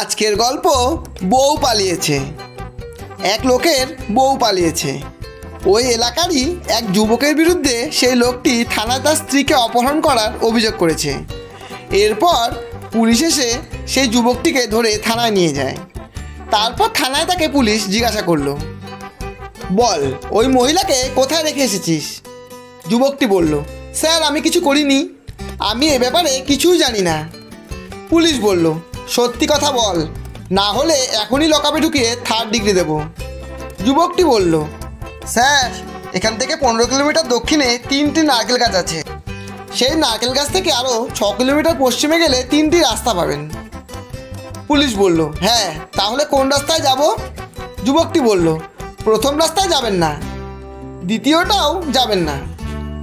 আজকের গল্প বউ পালিয়েছে। এক লোকের বউ পালিয়েছে। ওই এলাকারই এক যুবকের বিরুদ্ধে সেই লোকটি থানায় তার স্ত্রীকে অপহরণ করার অভিযোগ করেছে। এরপর পুলিশ এসে সেই যুবকটিকে ধরে থানায় নিয়ে যায়। তারপর থানায় তাকে পুলিশ জিজ্ঞাসা করল, বল, ওই মহিলাকে কোথায় রেখে এসেছিস? যুবকটি বলল, স্যার, আমি কিছু করিনি। আমি এ ব্যাপারে কিছুই জানি না। পুলিশ বলল সত্যি কথা বল। না হলে এখনই লকাপে ঢুকিয়ে থার্ড ডিগ্রি দেব। যুবকটি বলল, স্যার, এখান থেকে পনেরো কিলোমিটার দক্ষিণে তিনটি নারকেল গাছ আছে। সেই নারকেল গাছ থেকে আরও ছ কিলোমিটার পশ্চিমে গেলে তিনটি রাস্তা পাবেন। পুলিশ বলল হ্যাঁ তাহলে কোন রাস্তায় যাব? যুবকটি বলল, প্রথম রাস্তায় যাবেন না, দ্বিতীয়টাও যাবেন না।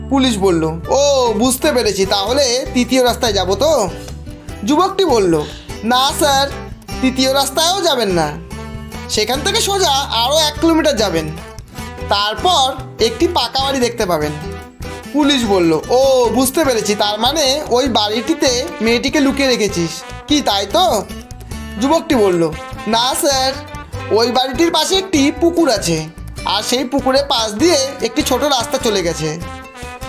পুলিশ বলল, ও, বুঝতে পেরেছি, তাহলে তৃতীয় রাস্তায় যাব তো? যুবকটি বলল না, স্যার, তৃতীয় রাস্তায়ও যাবেন না। সেখান থেকে সোজা আরও এক কিলোমিটার যাবেন। তারপর একটি পাকা বাড়ি দেখতে পাবেন। পুলিশ বলল, ও, বুঝতে পেরেছি, তার মানে ওই বাড়িটিতে মেয়েটিকে লুকিয়ে রেখেছিস। কি, তাই তো? যুবকটি বলল, না, স্যার, ওই বাড়িটির পাশে একটি পুকুর আছে, আর সেই পুকুরের পাশ দিয়ে একটি ছোট রাস্তা চলে গেছে।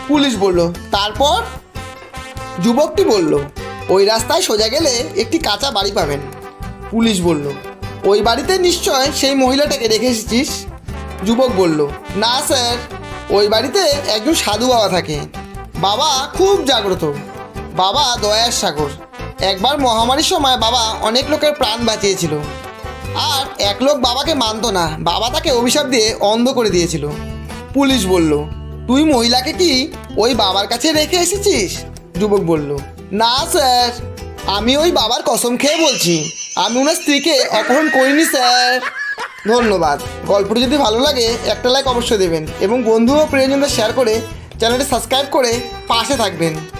পুলিশ বলল, তারপর? যুবকটি বলল ওই রাস্তায় সোজা গেলে একটি কাঁচা বাড়ি পাবেন। পুলিশ বলল, ওই বাড়িতে নিশ্চয় সেই মহিলাটাকে রেখে এসেছিস? যুবক বলল, না, স্যার। ওই বাড়িতে একজন সাধু বাবা থাকে। বাবা খুব জাগ্রত। বাবা দয়ার সাগর। একবার মহামারীর সময় বাবা অনেক লোকের প্রাণ বাঁচিয়েছিল। আর এক লোক বাবাকে মানতো না, বাবা তাকে অভিশাপ দিয়ে অন্ধ করে দিয়েছিল। পুলিশ বলল, তুই মহিলাকে কি ওই বাবার কাছে রেখে এসেছিস? যুবক বলল না, স্যার। আমি ওই বাবার কসম খেয়ে বলছি। আমি ওনার স্ত্রীকে অপহরণ করিনি, স্যার। ধন্যবাদ। গল্পটি যদি ভালো লাগে, একটা লাইক অবশ্যই দেবেন। এবং বন্ধু ও প্রিয়জনদের শেয়ার করে চ্যানেলটি সাবস্ক্রাইব করে পাশে থাকবেন।